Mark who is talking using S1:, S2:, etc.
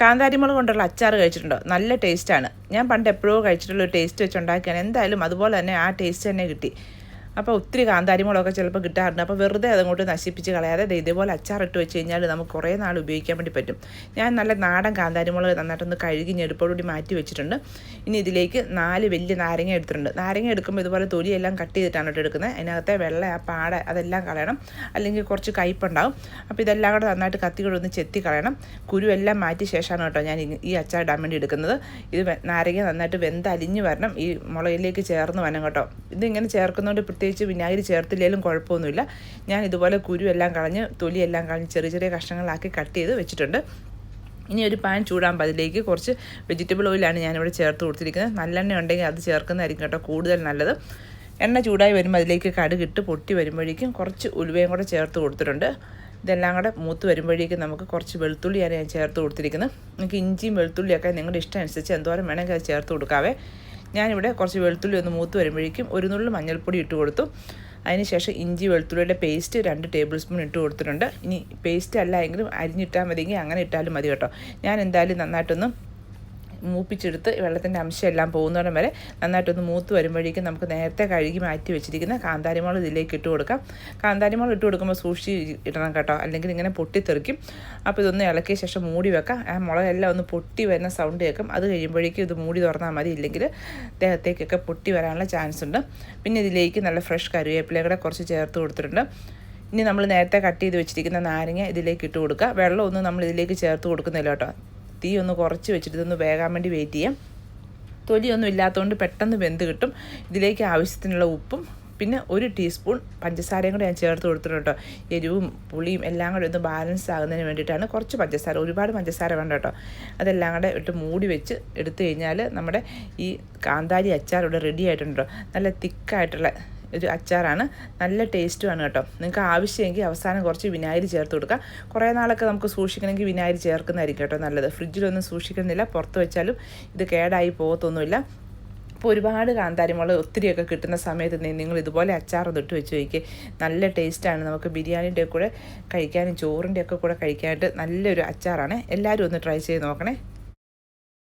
S1: കാന്താരിമുളക് കൊണ്ടുള്ള അച്ചാർ കഴിച്ചിട്ടുണ്ടോ? നല്ല ടേസ്റ്റാണ് ഞാൻ പണ്ട് എപ്പോഴോ കഴിച്ചിട്ടുള്ള ഒരു ടേസ്റ്റ് വെച്ച് ഉണ്ടാക്കിയാണ്. എന്തായാലും അതുപോലെ തന്നെ ആ ടേസ്റ്റ് തന്നെ കിട്ടി. അപ്പോൾ ഒത്തിരി കാന്താരിമുളകൊക്കെ ചിലപ്പോൾ കിട്ടാറുണ്ട്. അപ്പോൾ വെറുതെ അതങ്ങോട്ട് നശിപ്പിച്ച് കളയാതെ ഇതേപോലെ അച്ചാറിട്ട് വെച്ച് കഴിഞ്ഞാൽ നമുക്ക് കുറേ നാൾ ഉപയോഗിക്കാൻ വേണ്ടി പറ്റും. ഞാൻ നല്ല നാടൻ കാന്താരിമുളക് നന്നായിട്ടൊന്ന് കഴുകി ഞെടുപ്പോടുകൂടി മാറ്റി വെച്ചിട്ടുണ്ട്. ഇനി ഇതിലേക്ക് നാല് വലിയ നാരങ്ങ എടുത്തിട്ടുണ്ട്. നാരങ്ങ എടുക്കുമ്പോൾ ഇതുപോലെ തൊലിയെല്ലാം കട്ട് ചെയ്തിട്ടാണ് കേട്ടോ എടുക്കുന്നത്. അതിനകത്തെ വെള്ള ആ പാട അതെല്ലാം കളയണം. അല്ലെങ്കിൽ കുറച്ച് കയ്പുണ്ടാവും അപ്പോൾ ഇതെല്ലാം കൂടെ നന്നായിട്ട് കത്തിക്കൂടെ ഒന്ന് ചെത്തി കളയണം. കുരു എല്ലാം മാറ്റിയ ശേഷമാണ് കേട്ടോ ഞാൻ ഈ- അച്ചാർ ഇടാൻ വേണ്ടി എടുക്കുന്നത്. ഇത് നാരങ്ങ നന്നായിട്ട് വെന്ത് അലിഞ്ഞ് വരണം. ഈ മുളകിലേക്ക് ചേർന്ന് വരണം കേട്ടോ. ഇതിങ്ങനെ ചേർക്കുന്നതുകൊണ്ട് പ്രത്യേകിച്ച് വിനാഗിരി ചേർത്തില്ലെങ്കിലും കുഴപ്പമൊന്നുമില്ല. ഞാൻ ഇതുപോലെ കുരുവെല്ലാം കളഞ്ഞ് തൊലിയെല്ലാം കളഞ്ഞ് ചെറിയ ചെറിയ കഷ്ണങ്ങളാക്കി കട്ട് ചെയ്ത് വെച്ചിട്ടുണ്ട്. ഇനി ഒരു പാൻ ചൂടാകുമ്പോൾ അതിലേക്ക് കുറച്ച് വെജിറ്റബിൾ ഓയിലാണ് ഞാനിവിടെ ചേർത്ത് കൊടുത്തിരിക്കുന്നത്. നല്ലെണ്ണ ഉണ്ടെങ്കിൽ അത് ചേർക്കുന്നതായിരിക്കും കേട്ടോ കൂടുതൽ നല്ലത്. എണ്ണ ചൂടായി വരുമ്പോൾ അതിലേക്ക് കടുകിട്ട് പൊട്ടി വരുമ്പോഴേക്കും കുറച്ച് ഉലുവയും കൂടെ ചേർത്ത് കൊടുത്തിട്ടുണ്ട്. ഇതെല്ലാം കൂടെ മൂത്ത് വരുമ്പോഴേക്കും നമുക്ക് കുറച്ച് വെളുത്തുള്ളിയാണ് ഞാൻ ചേർത്ത് കൊടുത്തിരിക്കുന്നത്. നിങ്ങൾക്ക് ഇഞ്ചിയും വെളുത്തുള്ളിയൊക്കെ നിങ്ങളുടെ ഇഷ്ടം അനുസരിച്ച് എന്തോരം വേണമെങ്കിൽ അത് ചേർത്ത് കൊടുക്കാവേ. ഞാനിവിടെ കുറച്ച് വെളുത്തുള്ളി ഒന്ന് മൂത്ത് വരുമ്പോഴേക്കും ഒരു നുള്ളു മഞ്ഞൾപ്പൊടി ഇട്ട് കൊടുത്തു. അതിനുശേഷം ഇഞ്ചി വെളുത്തുള്ളിയുടെ പേസ്റ്റ് രണ്ട് ടേബിൾ സ്പൂൺ ഇട്ട് കൊടുത്തിട്ടുണ്ട്. ഇനി പേസ്റ്റ് അല്ല എങ്കിലും അരിഞ്ഞിട്ടാൽ മതിയെങ്കിൽ അങ്ങനെ ഇട്ടാലും മതി കേട്ടോ. ഞാൻ എന്തായാലും നന്നായിട്ടൊന്ന് മൂപ്പിച്ചെടുത്ത് വെള്ളത്തിന്റെ അംശമെല്ലാം പോകുന്നിടം വരെ നന്നായിട്ടൊന്ന് മൂത്ത് വരുമ്പോഴേക്കും നമുക്ക് നേരത്തെ കഴുകി മാറ്റി വെച്ചിരിക്കുന്ന കാന്താരിമുളക് ഇതിലേക്ക് ഇട്ട് കൊടുക്കാം. കാന്താരിമുളക് ഇട്ട് കൊടുക്കുമ്പോൾ സൂക്ഷി ഇടണം കേട്ടോ. അല്ലെങ്കിൽ ഇങ്ങനെ പൊട്ടിത്തെറിക്കും. അപ്പോൾ ഇതൊന്ന് ഇളക്കിയ ശേഷം മൂടി വെക്കാം. ആ മുളകെല്ലാം ഒന്ന് പൊട്ടി വരുന്ന സൗണ്ട് കേൾക്കും. അത് കഴിയുമ്പോഴേക്കും ഇത് മൂടി തുറന്നാൽ മതി. ഇല്ലെങ്കിൽ ദേഹത്തേക്കൊക്കെ പൊട്ടി വരാനുള്ള ചാൻസ് ഉണ്ട്. പിന്നെ ഇതിലേക്ക് നല്ല ഫ്രഷ് കറിവേപ്പിലയും കൂടെ കുറച്ച് ചേർത്ത് കൊടുത്തിട്ടുണ്ട്. ഇനി നമ്മൾ നേരത്തെ കട്ട് ചെയ്ത് വെച്ചിരിക്കുന്ന നാരങ്ങ ഇതിലേക്ക് ഇട്ട് കൊടുക്കുക. വെള്ളമൊന്നും നമ്മൾ ഇതിലേക്ക് ചേർത്ത് കൊടുക്കുന്നില്ല കേട്ടോ. തീ ഒന്ന് കുറച്ച് വെച്ചിട്ട് ഇതൊന്ന് വേകാൻ വേണ്ടി വെയിറ്റ് ചെയ്യാം. തൊലിയൊന്നും ഇല്ലാത്തതുകൊണ്ട് പെട്ടെന്ന് വെന്ത് കിട്ടും. ഇതിലേക്ക് ആവശ്യത്തിനുള്ള ഉപ്പും പിന്നെ ഒരു ടീസ്പൂൺ പഞ്ചസാരയും കൂടെ ഞാൻ ചേർത്ത് കൊടുത്തിട്ടുണ്ട് എരിവും പുളിയും എല്ലാം കൂടെ ഒന്ന് ബാലൻസ് ആകുന്നതിന് വേണ്ടിയിട്ടാണ് കുറച്ച് പഞ്ചസാര ഒരുപാട് പഞ്ചസാര വേണ്ട കേട്ടോ. അതെല്ലാം കൂടെ ഇട്ട് മൂടി വെച്ച് എടുത്തു കഴിഞ്ഞാൽ നമ്മുടെ ഈ കാന്താരി അച്ചാർ ഇവിടെ റെഡി ആയിട്ടുണ്ട് നല്ല തിക്കായിട്ടുള്ള ഒരു അച്ചാറാണ്. നല്ല ടേസ്റ്റുമാണ് കേട്ടോ. നിങ്ങൾക്ക് ആവശ്യമെങ്കിൽ അവസാനം കുറച്ച് വിനാഗിരി ചേർത്ത് കൊടുക്കുക കുറേ നാളൊക്കെ നമുക്ക് സൂക്ഷിക്കണമെങ്കിൽ വിനാഗിരി ചേർക്കുന്നതായിരിക്കും കേട്ടോ നല്ലത്. ഫ്രിഡ്ജിലൊന്നും സൂക്ഷിക്കുന്നില്ല. പുറത്ത് വെച്ചാലും ഇത് കേടായി പോകത്തൊന്നുമില്ല. അപ്പോൾ ഒരുപാട് കാന്താരിമുളക് ഒത്തിരിയൊക്കെ കിട്ടുന്ന സമയത്ത് നിങ്ങൾ ഇതുപോലെ അച്ചാർ ഇട്ട് വെച്ച് കഴിക്കുക നല്ല ടേസ്റ്റാണ് നമുക്ക് ബിരിയാണിന്റെ കൂടെ കഴിക്കാനും ചോറിന്റെ ഒക്കെ കൂടെ കഴിക്കാനായിട്ട് നല്ലൊരു അച്ചാറാണ്. എല്ലാവരും ഒന്ന് ട്രൈ ചെയ്ത് നോക്കണേ.